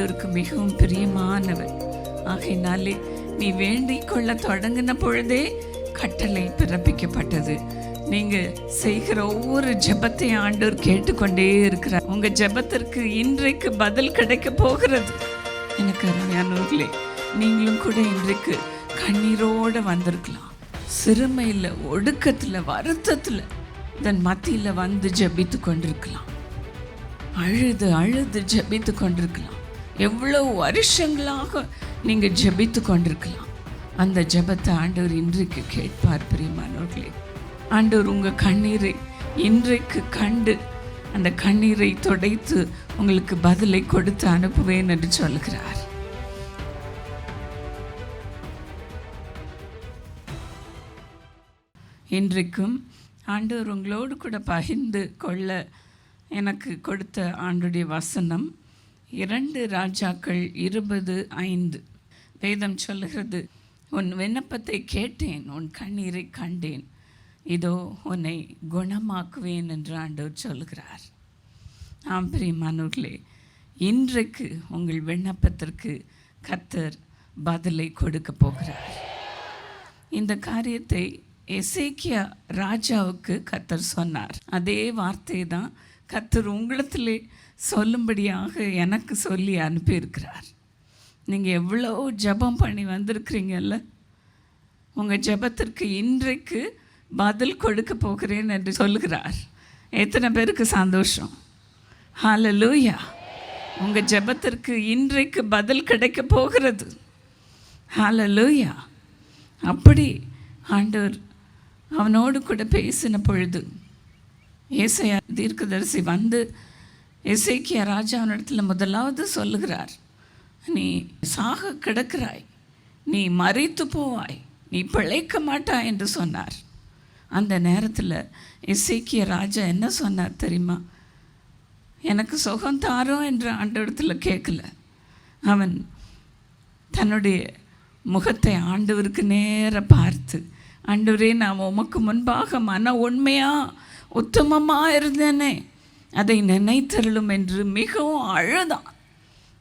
ஆண்டவருக்கு மிகவும் பிரியமானவர். ஆகையினாலே நீ வேண்டிக் கொள்ள தொடங்கின பொழுதே கட்டளை பிறப்பிக்கப்பட்டது. நீங்க செய்கிற ஒவ்வொரு ஜெபத்தையும் ஆண்டவர் கேட்டுக்கொண்டே இருக்கிறார். உங்க ஜெபத்திற்கு இன்றைக்கு பதில் கிடைக்க போகிறது. எனக்கு அருமையானவர்களே நீங்களும் கூட இன்றைக்கு கண்ணீரோட வந்திருக்கலாம். சிறுமையில் ஒடுக்கத்தில் வருத்தத்தில் தன் மத்தியில் வந்து ஜெபித்து கொண்டிருக்கலாம். அழுது அழுது ஜெபித்து கொண்டிருக்கலாம். எவ்வளோ வருஷங்களாக நீங்கள் ஜெபித்து கொண்டிருக்கலாம். அந்த ஜெபத்தை ஆண்டவர் இன்றைக்கு கேட்பார் பிரியமானவர்களே. ஆண்டவர் உங்கள் கண்ணீரை இன்றைக்கு கண்டு அந்த கண்ணீரை துடைத்து உங்களுக்கு பதிலை கொடுத்து அனுப்புவேன் என்று சொல்கிறார். இன்றைக்கும் ஆண்டவர் உங்களோடு கூட பகிர்ந்து கொள்ள எனக்கு கொடுத்த ஆண்டுடைய வசனம் இரண்டு ராஜாக்கள் இருபது ஐந்து. வேதம் சொல்கிறது உன் விண்ணப்பத்தை கேட்டேன் உன் கண்ணீரை கண்டேன். இதோ உன்னை குணமாக்குவேன் என்று ஆண்டவர் சொல்கிறார் ஆம் பிரியமானவர்களே இன்றைக்கு உங்கள் விண்ணப்பத்திற்கு கத்தர் பதிலை கொடுக்க போகிறார். இந்த காரியத்தை எசேக்கியா ராஜாவுக்கு கத்தர் சொன்னார். அதே வார்த்தை தான் கத்தர் உங்களிடத்திலே சொல்லும்படியாக எனக்கு சொல்லி அனுப்பியிருக்கிறார். நீங்கள் எவ்வளோ ஜெபம் பண்ணி வந்திருக்கிறீங்கல்ல? உங்கள் ஜெபத்திற்கு இன்றைக்கு பதில் கொடுக்க போகிறேன் என்று சொல்லுகிறார். எத்தனை பேருக்கு சந்தோஷம்? ஹalleluya உங்கள் ஜெபத்திற்கு இன்றைக்கு பதில் கிடைக்க போகிறது. ஹalleluya அப்படி ஆண்டவர் அவனோடு கூட பேசின பொழுது ஏசையா தீர்க்கதரிசி வந்து இசைக்கிய ராஜாவினிடத்தில் முதலாவது சொல்லுகிறார் நீ சாக கிடக்கிறாய் நீ மறைத்து போவாய் நீ பிழைக்க மாட்டாய் என்று சொன்னார். அந்த நேரத்தில் இசைக்கிய ராஜா என்ன சொன்னார் தெரியுமா? எனக்கு சுகம் தாரோ என்று ஆண்டவரத்தில் கேட்கல. அவன் தன்னுடைய முகத்தை ஆண்டவருக்கு நேர பார்த்து ஆண்டவரே நான் உமக்கு முன்பாக மன உண்மையாக உத்தமமாக இருந்தேனே. அதை நினைத்தருளும் என்று மிகவும் அழுதான்.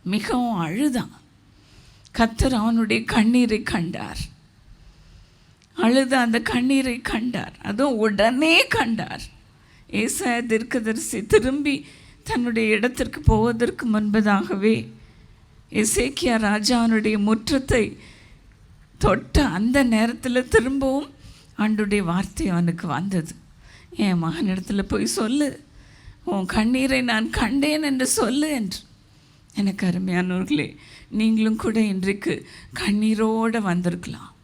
மிகவும் அழுதான். கத்தர் அவனுடைய கண்ணீரை கண்டார். அழுத அந்த கண்ணீரை கண்டார். அதுவும் உடனே கண்டார். ஏசாய தீர்க்கதரிசி திரும்பி தன்னுடைய இடத்திற்கு போவதற்கு முன்பதாகவே இசேக்கியா ராஜாவினுடைய முற்றத்தை தொட்ட அந்த நேரத்தில் திரும்பவும் ஆண்டுடைய வார்த்தை அவனுக்கு வந்தது. என் மகனிடத்தில் போய் சொல்லு. உன் கண்ணீரை நான் கண்டேன் என்று சொல்லு என்று. எனக்கு அருமையானவர்களே நீங்களும் கூட இன்றைக்கு கண்ணீரோடு வந்திருக்கலாம்.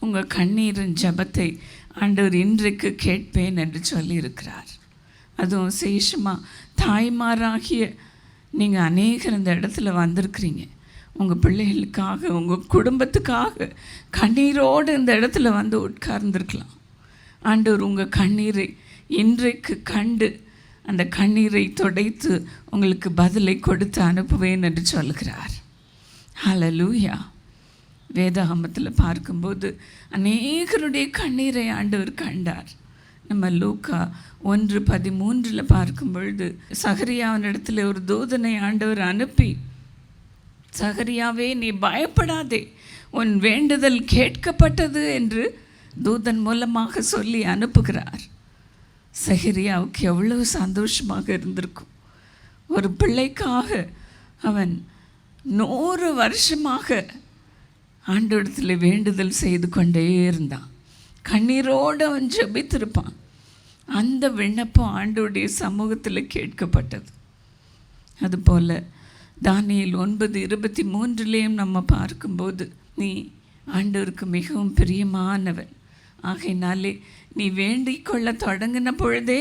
உங்கள் கண்ணீரின் ஜபத்தை ஆண்டவர் இன்றைக்கு கேட்பேன் என்று சொல்லியிருக்கிறார். அதுவும் சேஷமாக தாய்மாராகிய நீங்கள் அநேகர் இந்த இடத்துல வந்திருக்கிறீங்க. உங்கள் பிள்ளைகளுக்காக உங்கள் குடும்பத்துக்காக கண்ணீரோடு இந்த இடத்துல வந்து உட்கார்ந்துருக்கலாம். ஆண்டவர் உங்கள் கண்ணீரை இன்றைக்கு கண்டு அந்த கண்ணீரை துடைத்து உங்களுக்கு பதிலை கொடுத்து அனுப்புவேன் என்று சொல்கிறார் ஹலலூயா வேதாகமத்தில் பார்க்கும்போது அநேகருடைய கண்ணீரை ஆண்டவர் கண்டார். நம்ம லூக்கா ஒன்று பதிமூன்றில் பார்க்கும் பொழுது சகரியாவினிடத்தில் ஒரு தூதனை ஆண்டவர் அனுப்பி சகரியாவே நீ பயப்படாதே. உன் வேண்டுதல் கேட்கப்பட்டது என்று தூதன் மூலமாக சொல்லி அனுப்புகிறார். சஹரியாவுக்கு எவ்வளவு சந்தோஷமாக இருந்திருக்கும். ஒரு பிள்ளைக்காக அவன் நூறு வருஷமாக ஆண்டோடத்தில் வேண்டுதல் செய்து கொண்டே இருந்தான். கண்ணீரோடு அவன் ஜபித்திருப்பான். அந்த விண்ணப்பம் ஆண்டோடைய சமூகத்தில் கேட்கப்பட்டது. அதுபோல் தானியில் ஒன்பது இருபத்தி மூன்றுலேயும் நம்ம பார்க்கும்போது நீ ஆண்டவருக்கு மிகவும் பிரியமானவன். ஆகையினாலே நீ வேண்டிக் கொள்ள தொடங்கின பொழுதே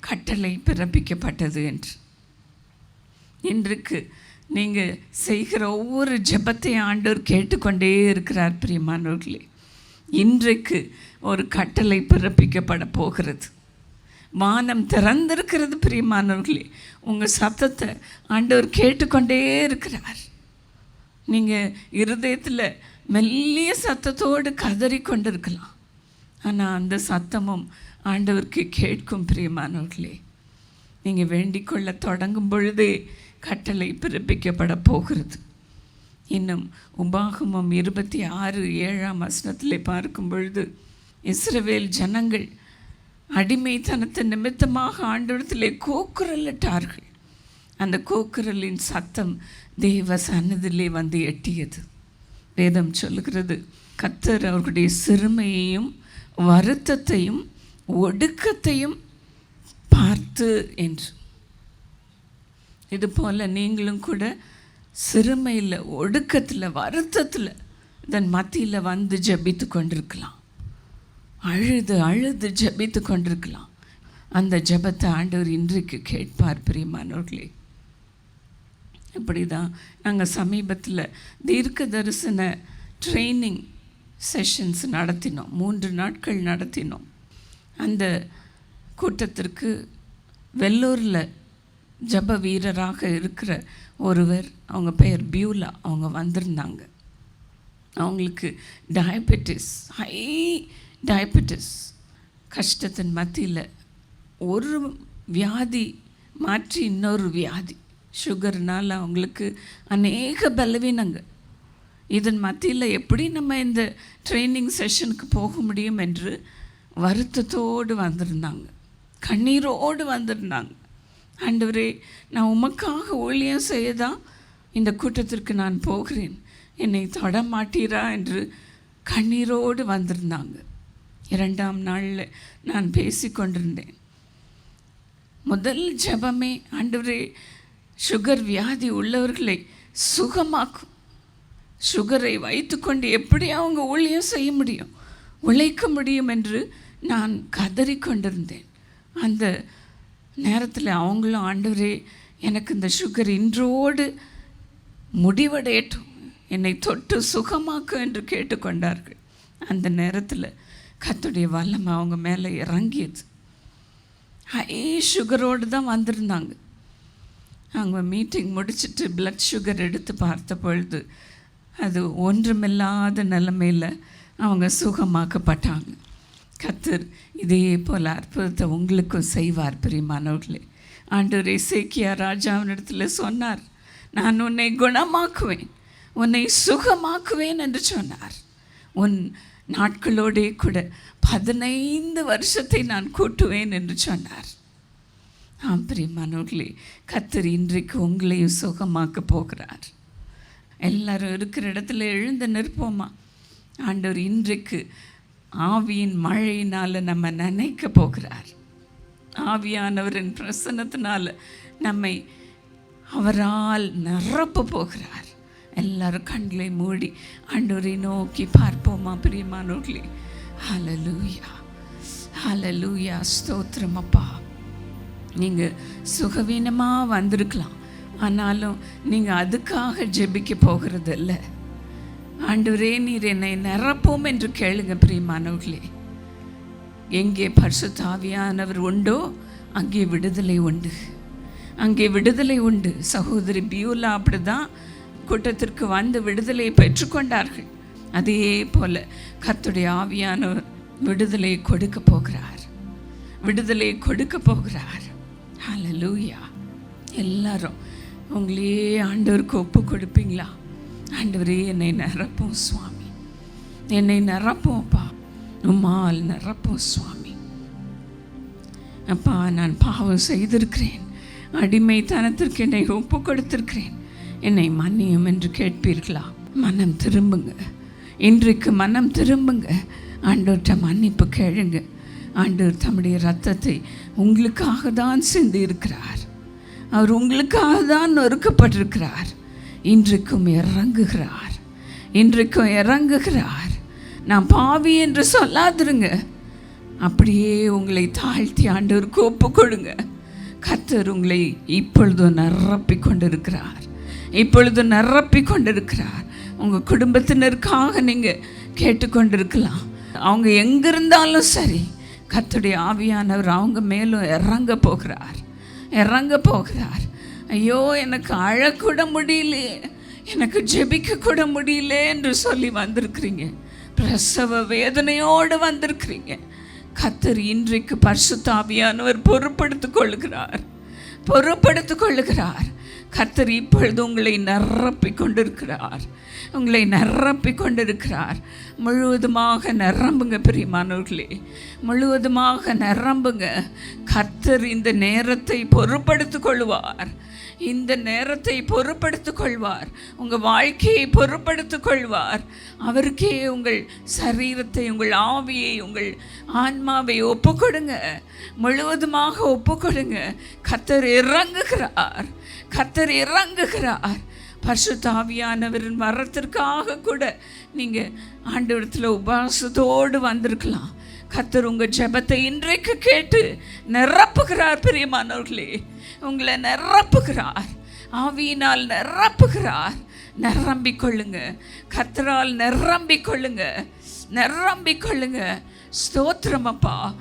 கட்டளை பிறப்பிக்கப்பட்டது என்று. இன்றைக்கு நீங்கள் செய்கிற ஒவ்வொரு ஜெபத்தையும் ஆண்டவர் கேட்டுக்கொண்டே இருக்கிறார் பிரியமானவர்களே. இன்றைக்கு ஒரு கட்டளை பிறப்பிக்கப்பட போகிறது. வானம் திறந்திருக்கிறது பிரியமானவர்களே. உங்கள் சத்தத்தை ஆண்டவர் கேட்டுக்கொண்டே இருக்கிறார். நீங்கள் இருதயத்தில் மெல்லிய சத்தத்தோடு கதறி கொண்டிருக்கலாம். ஆனால் அந்த சத்தமும் ஆண்டவருக்கு கேட்கும் பிரியமானவர்களே. நீங்கள் வேண்டிக் கொள்ள தொடங்கும் பொழுதே கட்டளை பிறப்பிக்கப்பட போகிறது. இன்னும் உபாகமம் இருபத்தி ஆறு ஏழாம் வசனத்தில் பார்க்கும் பொழுது இஸ்ரவேல் ஜனங்கள் அடிமைத்தனத்தின் நிமித்தமாக ஆண்டவரத்திலே கூக்குரலிட்டார்கள். அந்த கூக்குரலின் சத்தம் தேவ சன்னதிலே வந்து எட்டியது. வேதம் சொல்லுகிறது கத்தர் அவர்களுடைய சிறுமையையும் வருத்தத்தையும் ஒடுக்கத்தையும் பார்த்து என்று. இது போல் நீங்களும் கூட சிறுமையில் ஒடுக்கத்தில் வருத்தத்தில் இதன் மத்தியில் வந்து ஜெபித்து கொண்டிருக்கலாம். அழுது அழுது ஜெபித்து கொண்டிருக்கலாம். அந்த ஜெபத்தை ஆண்டவர் இன்றைக்கு கேட்பார் பிரியமானவர்களே. இப்படி தான் நாங்கள் சமீபத்தில் தீர்க்க தரிசன ட்ரைனிங் செஷன்ஸ் நடத்தினோம். மூன்று நாட்கள் நடத்தினோம். அந்த கூட்டத்திற்கு வெள்ளூரில் ஜப வீரராக இருக்கிற ஒருவர் அவங்க பெயர் பியூலா அவங்க வந்திருந்தாங்க. அவங்களுக்கு டயபெட்டிஸ் ஹை டயபெட்டிஸ் கஷ்டத்தின் மத்தியில் ஒரு வியாதி மாற்றி இன்னொரு வியாதி. சுகர்னால் அவங்களுக்கு அநேக பலவீனங்கள். இதன் மத்தியில் எப்படி நம்ம இந்த ட்ரைனிங் செஷனுக்கு போக முடியும் என்று வருத்தத்தோடு வந்திருந்தாங்க. கண்ணீரோடு வந்திருந்தாங்க. ஆண்டவரே நான் உமக்காக ஊழியம் செய்ய தான் இந்த கூட்டத்திற்கு நான் போகிறேன். என்னை தொட மாட்டீரா? என்று கண்ணீரோடு வந்திருந்தாங்க. இரண்டாம் நாளில் நான் பேசி கொண்டிருந்தேன். முதல் ஜெபமே ஆண்டவரே சுகர் வியாதி உள்ளவர்களை சுகமாக்கும். சுகரை வைத்துக்கொண்டு எப்படி அவங்க ஊழியம் செய்ய முடியும்? உழைக்க முடியும் என்று நான் கதறி கொண்டிருந்தேன். அந்த நேரத்தில் அவங்களும் ஆண்டவரே எனக்கு இந்த சுகர் இன்றோடு முடிவடையட்டும். என்னை தொட்டு சுகமாக்கும் என்று கேட்டுக்கொண்டார்கள் அந்த நேரத்தில் கத்துடைய வல்லமை அவங்க மேலே இறங்கியது. ஹை சுகரோடு தான் வந்திருந்தாங்க. அவங்க மீட்டிங் முடிச்சுட்டு பிளட் சுகர் எடுத்து பார்த்த பொழுது அது ஒன்றுமில்லாத நிலைமையில் அவங்க சுகமாக்கப்பட்டாங்க. கத்தர் இதே போல் அற்புதத்தை உங்களுக்கும் செய்வார் பிரியமானவர்களே. ஆண்டவர் இசைக்கியா ராஜாவினிடத்தில் சொன்னார் நான் உன்னை குணமாக்குவேன் உன்னை சுகமாக்குவேன் என்று சொன்னார். உன் நாட்களோடே கூட பதினைந்து வருஷத்தை நான் கூட்டுவேன் என்று சொன்னார். ஆம் பிரியமானவர்களே கத்தர் இன்றைக்கு உங்களையும் சுகமாக்க போகிறார். எல்லாரும் இருக்கிற இடத்துல எழுந்து நிற்போமா? ஆண்டவர் இன்றைக்கு ஆவியின் மழையினால் நம்ம நினைக்க போகிறார். ஆவியானவரின் பிரசன்னத்தினால் நம்மை அவரால் நிரப்ப போகிறார். எல்லாரும் கண்களை மூடி ஆண்டோரை நோக்கி பார்ப்போமா பிரியமானவர்களே? ஹalleluya ஹalleluya ஸ்தோத்திரம் அப்பா. நீங்கள் சுகவீனமாக வந்திருக்கலாம். ஆனாலும் நீங்கள் அதுக்காக ஜெபிக்க போகிறது இல்லை ஆண்டவரே நீர் என்னை நிரப்போம் என்று கேளுங்க பிரியமானவர்களே. எங்கே பரிசுத்தாவியானவர் உண்டோ அங்கே விடுதலை உண்டு. அங்கே விடுதலை உண்டு. சகோதரி பியூலா அப்படிதான் கூட்டத்திற்கு வந்து விடுதலையை பெற்றுக்கொண்டார்கள். அதே போல கத்துடைய ஆவியானவர் விடுதலை கொடுக்க போகிறார். விடுதலை கொடுக்க போகிறார். ஹலலூயா எல்லாரும் உங்களையே ஆண்டவருக்கு ஒப்பு கொடுப்பீங்களா? ஆண்டவரே என்னை நிரப்பும் சுவாமி. என்னை நிரப்போம்ப்பா உம்மால் நிரப்போம் சுவாமி. அப்பா நான் பாவம் செய்திருக்கிறேன். அடிமைத்தனத்திற்கு என்னை ஒப்பு கொடுத்திருக்கிறேன். என்னை மன்னியும் என்று கேட்பீர்களா? மனம் திரும்புங்க. இன்றைக்கு மனம் திரும்புங்க. ஆண்டோர்கிட்ட மன்னிப்பு கேளுங்க. ஆண்டவர் தம்முடைய ரத்தத்தை உங்களுக்காக தான் சிந்தி இருக்கிறார் அவர் உங்களுக்காக தான் நொறுக்கப்பட்டிருக்கிறார். இன்றைக்கும் இறங்குகிறார். இன்றைக்கும் இறங்குகிறார். நான் பாவி என்று சொல்லாதிருங்க. அப்படியே உங்களை தாழ்த்தி ஆண்டவருக்கு ஒப்பு கொடுங்க. கத்தர் உங்களை இப்பொழுது நிரப்பி கொண்டிருக்கிறார். இப்பொழுது நிரப்பி கொண்டிருக்கிறார். உங்கள் குடும்பத்தினருக்காக நீங்கள் கேட்டுக்கொண்டிருக்கலாம் அவங்க எங்கே இருந்தாலும் சரி கத்துடைய ஆவியானவர் அவங்க மேலும் இறங்க போகிறார். இறங்க போகிறார் ஐயோ எனக்கு அழக்கூட முடியலையே எனக்கு ஜெபிக்க கூட முடியல என்று சொல்லி வந்திருக்கிறீங்க. பிரசவ வேதனையோடு வந்திருக்கிறீங்க. கத்தர் இன்றைக்கு பரிசுத்தாவியானவர் பொறுப்படுத்திக் கொள்கிறார் பொறுப்படுத்திக் கொள்ளுகிறார். கர்த்தர் இப்பொழுது உங்களை நிரப்பி கொண்டிருக்கிறார் உங்களை நிரப்பி கொண்டிருக்கிறார் முழுவதுமாக நிரம்புங்க பிரியமானவர்களே. முழுவதுமாக நிரம்புங்க. கர்த்தர் இந்த நேரத்தை பொறுப்படுத்திக் கொள்வார். இந்த நேரத்தை பொறுப்படுத்திக் கொள்வார். உங்கள் வாழ்க்கையை பொறுப்படுத்திக் கொள்வார். அவருக்கே உங்கள் சரீரத்தை உங்கள் ஆவியை உங்கள் ஆன்மாவை ஒப்புக்கொடுங்க முழுவதுமாக ஒப்புக்கொடுங்க கத்தர் இறங்குகிறார். கத்தர் இறங்குகிறார். பரிசுத்தாவியானவரின் வரத்திற்காக கூட நீங்கள் ஆண்டவரத்தில் உபாசத்தோடு வந்திருக்கலாம். கத்தர் உங்கள் ஜெபத்தை இன்றைக்கு கேட்டு நிரப்புகிறார் பிரியமானவர்களே. உங்களை நிரப்புகிறார். ஆவியினால் நிரப்புகிறார். நிரம்பிக் கொள்ளுங்க கத்தரால் நிரம்பிக் கொள்ளுங்க நிரம்பிக் கொள்ளுங்க ஸ்தோத்திரமப்பா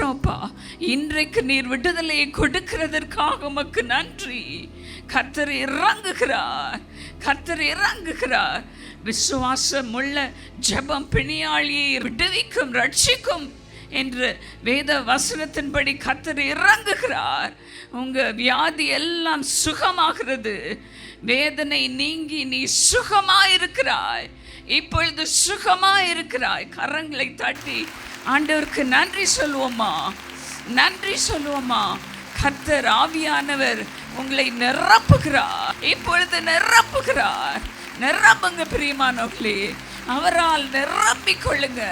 அப்பா இன்றைக்கு நீர் விடுதலையை கொடுக்கிறதற்காக உமக்கு நன்றி. கர்த்தர் இறங்குகிறார் கர்த்தர் இறங்குகிறார். விசுவாசம் உள்ள ஜெபம் பிணியாளியை விடுவிக்கும் ரட்சிக்கும் என்று வேத வசனத்தின்படி கத்தர் இறங்குகிறார். உங்கள் வியாதி எல்லாம் சுகமாகிறது. வேதனை நீங்கி நீ சுகமாயிருக்கிறாய். இப்பொழுது சுகமாயிருக்கிறாய். கரங்களை தட்டி ஆண்டவருக்கு நன்றி சொல்லுவோமா நன்றி சொல்லுவோமா கர்த்தர் ஆவியானவர் உங்களை நிரப்புகிறார். இப்பொழுது நிரப்புகிறார். நிரம்புங்க பிரியமானவர்களே. அவரால் நிரம்பிக் கொள்ளுங்க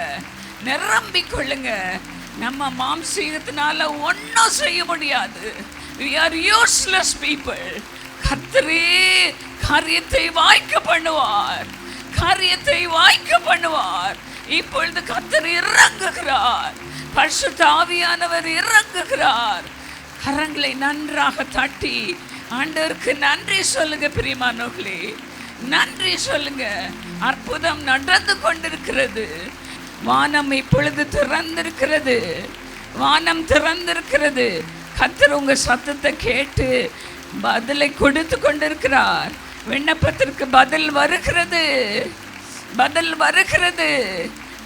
நிரம்பிக் கொள்ளுங்க நம்ம மாம்சீகத்தினால ஒன்றும் செய்ய முடியாது. We ஆர் யூஸ்லெஸ் பீப்புள் கர்த்தரே காரியத்தை வாய்க்க பண்ணுவார். காரியத்தை வாய்க்க பண்ணுவார். இப்பொழுது கத்தர் இறங்குகிறார். பரிசுத்த தாவியானவர் இறங்குகிறார். கரங்களை நன்றாக தட்டி ஆண்டவருக்கு நன்றி சொல்லுங்க பிரியமானவர்களே நன்றி சொல்லுங்க. அற்புதம் நடந்து கொண்டிருக்கிறது. வானம் இப்பொழுது திறந்திருக்கிறது. வானம் திறந்திருக்கிறது. கத்தர் உங்க சத்தத்தை கேட்டு பதிலை கொடுத்து கொண்டிருக்கிறார். விண்ணப்பத்திற்கு பதில் வருகிறது. பதில் வருகிறது.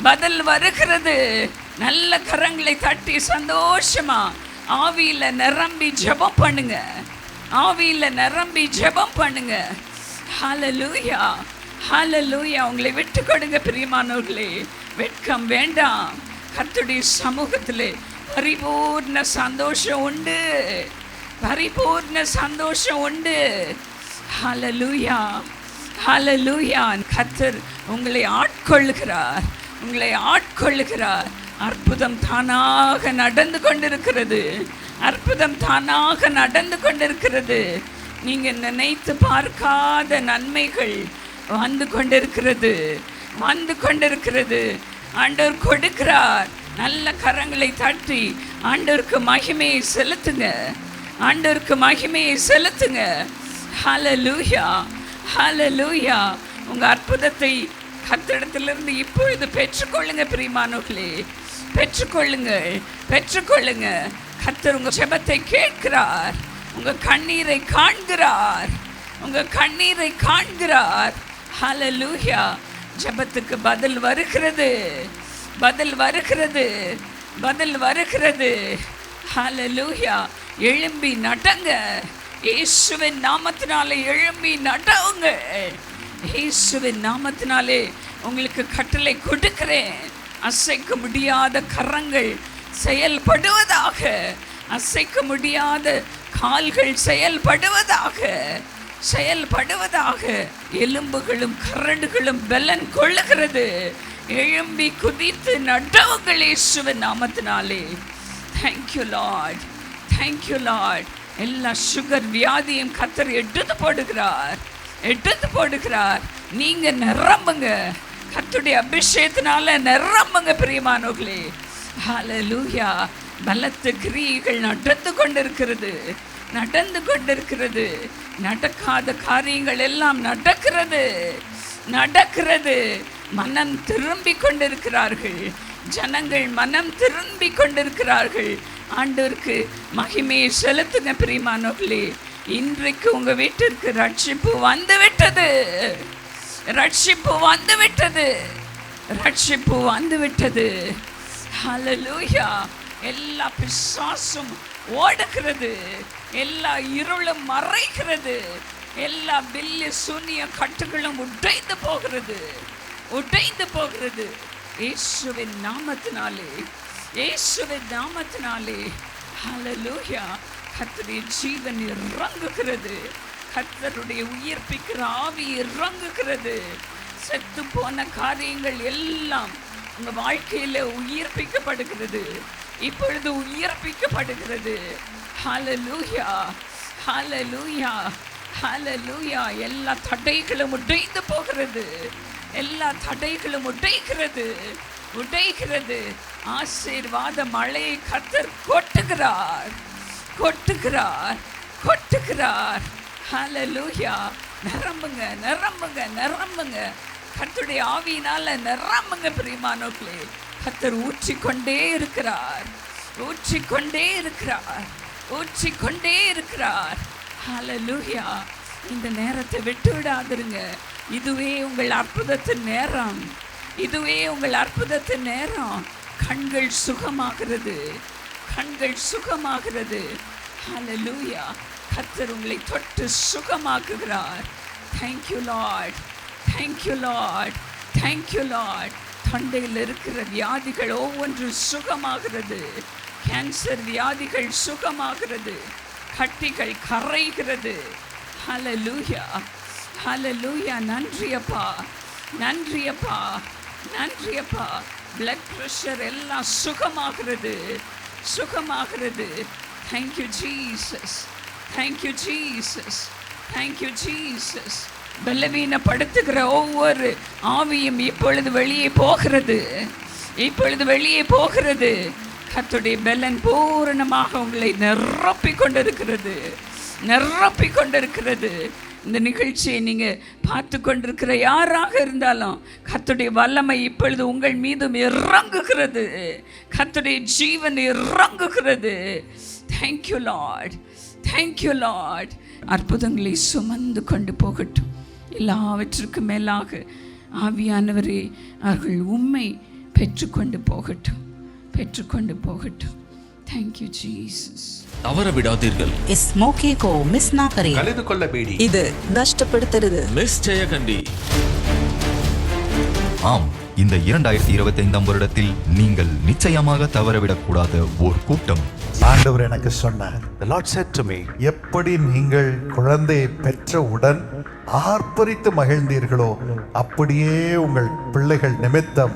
பதில் வருகிறது. நல்ல கரங்களை தட்டி சந்தோஷமா ஆவியில் நிரம்பி ஜெபம் பண்ணுங்க. ஆவியில் நிரம்பி ஜெபம் பண்ணுங்க. ஹலலூயா ஹலலூயா உங்களை விட்டு கொடுங்க பிரியமானவர்களே. வெட்கம் வேண்டாம். கத்துடைய சமூகத்திலே பரிபூர்ண சந்தோஷம் உண்டு. பரிபூர்ண சந்தோஷம் உண்டு. ஹலலூயா ஹலலூயா கத்தர் உங்களை ஆட்கொள்ளுகிறார் உங்களை ஆட்கொள்ளுகிறார். அற்புதம் தானாக நடந்து கொண்டிருக்கிறது. அற்புதம் தானாக நடந்து கொண்டிருக்கிறது. நீங்கள் நினைத்து பார்க்காத நன்மைகள் வந்து கொண்டிருக்கிறது வந்து கொண்டிருக்கிறது. ஆண்டவர் கொடுக்கிறார். நல்ல கரங்களை தட்டி ஆண்டவருக்கு மகிமையை செலுத்துங்க. ஆண்டவருக்கு மகிமையை செலுத்துங்க. ஹலலூயா ஹலலூயா உங்கள் அற்புதத்தை கத்திடத்திலிருந்து இப்பொழுது பெற்றுக்கொள்ளுங்க பிரியமானவர்களே. பெற்றுக்கொள்ளுங்கள். பெற்றுக்கொள்ளுங்க கத்தர் உங்கள் ஜெபத்தை கேட்கிறார். உங்கள் கண்ணீரை காண்கிறார். உங்கள் கண்ணீரை காண்கிறார். ஹலலூயா ஜெபத்துக்கு பதில் வருகிறது. பதில் வருகிறது. பதில் வருகிறது. ஹலலூயா எழும்பி நடங்க. இயேசுவின் நாமத்தினாலே எழும்பி நடவுங்க. இயேசுவின் நாமத்தினாலே உங்களுக்கு கட்டளை கொடுக்கிறேன். அசைக்க முடியாத கரங்கள் செயல்படுவதாக. அசைக்க முடியாத கால்கள் செயல்படுவதாக. செயல்படுவதாக. எலும்புகளும் கரடுகளும் பலன் கொள்ளுகிறது. எழும்பி குதித்து நடவுங்கள் இயேசுவின் நாமத்தினாலே. Thank you lord thank you lord எல்லா சுகர் வியாதியும் கத்தர் எடுத்து போடுகிறார். எடுத்து போடுகிறார். நீங்க நிரம்புங்க. கத்துடைய அபிஷேகத்தினால நிரம்புங்க பிரியமானவர்களே. ஹலலூயா பலத்த கிரியைகள் நடந்து கொண்டிருக்கிறது. நடந்து கொண்டிருக்கிறது. நடக்காத காரியங்கள் எல்லாம் நடக்கிறது. நடக்கிறது. மனம் திரும்பி கொண்டிருக்கிறார்கள். ஜனங்கள் மனம் திரும்பி கொண்டிருக்கிறார்கள். ஆண்டோருக்கு மகிமையை செலுத்துங்க பிரியமானவர்களே. இன்றைக்கு உங்க வீட்டிற்கு ரட்சிப்பு வந்துவிட்டது. ரட்சிப்பு வந்துவிட்டது. ரட்சிப்பு வந்துவிட்டது. ஹலலூயா எல்லா பிசாசும் ஓடுகிறது. எல்லா இருளும் மறைகிறது. எல்லா பில்லு சூனிய கட்டுகளும் உடைந்து போகிறது. உடைந்து போகிறது. இயேசுவின் நாமத்தினாலே இயேசுவின் நாமத்தினாலே ஹலலூயா கர்த்தருடைய ஜீவன் இறங்குகிறது. கத்தருடைய உயிர்ப்பிக்கிற ஆவி இறங்குகிறது. செத்து போன காரியங்கள் எல்லாம் உங்கள் வாழ்க்கையில் உயிர்ப்பிக்கப்படுகிறது. இப்பொழுது உயிர்ப்பிக்கப்படுகிறது. ஹலலூயா ஹலலூயா ஹலலூயா எல்லா தடைகளும் உடைந்து போகிறது. எல்லா தடைகளும் உடைகிறது உடைகிறது. ஆசீர்வாத மழையை கத்தர் கொட்டுகிறார் கொட்டுகிறார் கொட்டுகிறார். ஹalleluya நிரம்புங்க நிரம்புங்க நிரம்புங்க. கத்துடைய ஆவியினால நிரம்புங்க பிரியமானோக்களே கத்தர் ஊற்றிக்கொண்டே இருக்கிறார் ஊற்றிக்கொண்டே இருக்கிறார் ஊற்றிக்கொண்டே இருக்கிறார். ஹalleluya இந்த நேரத்தை விட்டு விடாதிருங்க. இதுவே உங்கள் அற்புதத்தின் நேரம். இதுவே உங்கள் அற்புதத்தின் நேரம். கண்கள் சுகமாகிறது. கண்கள் சுகமாகிறது. ஹலலூயா கத்தர் உங்களை தொட்டு சுகமாக்குகிறார். Thank you lord thank you lord thank you lord தொண்டையில் இருக்கிற வியாதிகள் ஒவ்வொன்றும் சுகமாகிறது. கேன்சர் வியாதிகள் சுகமாகிறது. கட்டிகள் கரைகிறது. ஹalleluya ஹலோ லூயா நன்றியப்பா நன்றியப்பா நன்றியப்பா நன்றி ப்ரெஷர் எல்லாம் சுகமாகிறது. சுகமாகிறது. Thank you Jesus thank you Jesus thank you Jesus பலவீனப்படுத்துகிற ஒவ்வொரு ஆவியும் இப்பொழுது வெளியே போகிறது. இப்பொழுது வெளியே போகிறது. கத்துடைய பெலன் பூரணமாக உங்களை நிரப்பிக் கொண்டிருக்கிறது நிரப்பிக் கொண்டிருக்கிறது இந்த நிகழ்ச்சியை நீங்கள் பார்த்து கொண்டிருக்கிற யாராக இருந்தாலும் கத்துடைய வல்லமை இப்பொழுது உங்கள் மீதும் இறங்குகிறது. கத்துடைய ஜீவன் இறங்குகிறது. தேங்க்யூ லார்ட் தேங்க்யூ லார்ட் அற்புதங்களை சுமந்து கொண்டு போகட்டும். எல்லாவற்றுக்கும் மேலாக ஆவியானவரே அவர்கள் உண்மை பெற்றுக்கொண்டு போகட்டும். பெற்றுக்கொண்டு போகட்டும். தேங்க்யூ ஜீசஸ் தவற விடாதீர்கள். இஸ் மौके को மிஸ் ना கலந்து கொள்ள பேடி. இது நஷ்டப்படுத்துறது மிஸ் ஜெயகண்டி. ஆம் இந்த இரண்டாயிரத்தி இருபத்தி ஐந்தாம் வருடத்தில் நீங்கள் நிச்சயமாக தவறவிடக்கூடாத ஒரு கூட்டம். ஆண்டவர் எனக்கு சொன்னார் The Lord said to me, எப்படி நீங்கள் குழந்தையை பெற்றவுடன் ஆர்ப்பரித்து மகிழ்ந்தீர்களோ அப்படியே உங்கள் பிள்ளைகள் நிமித்தம்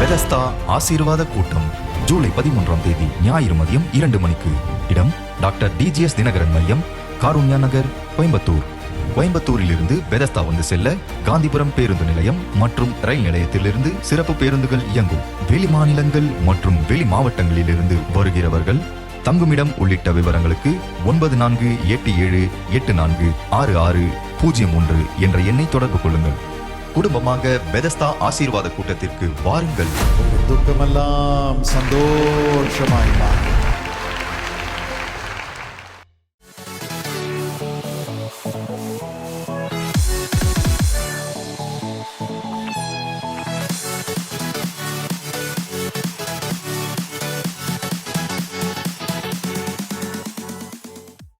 பெதஸ்தா ஆசீர்வாத கூட்டம். ஜூலை பதிமூன்றாம் தேதி ஞாயிறு மதியம் இரண்டு மணிக்கு. இடம் டாக்டர் டிஜிஎஸ் தினகரன் மையம் காருண்யா நகர் கோயம்புத்தூர். கோயம்புத்தூரிலிருந்து பெதஸ்தா வந்து செல்ல காந்திபுரம் பேருந்து நிலையம் மற்றும் ரயில் நிலையத்திலிருந்து சிறப்பு பேருந்துகள் இயங்கும். வெளி மாநிலங்கள் மற்றும் வெளி மாவட்டங்களிலிருந்து வருகிறவர்கள் தங்குமிடம் உள்ளிட்ட விவரங்களுக்கு ஒன்பது நான்கு எட்டு ஏழு எட்டு நான்கு ஆறு ஆறு பூஜ்ஜியம் ஒன்று என்ற எண்ணை தொடர்பு கொள்ளுங்கள். குடும்பமாக பெதஸ்தா ஆசீர்வாத கூட்டத்திற்கு வாருங்கள். துக்கமெல்லாம் சந்தோஷமாய்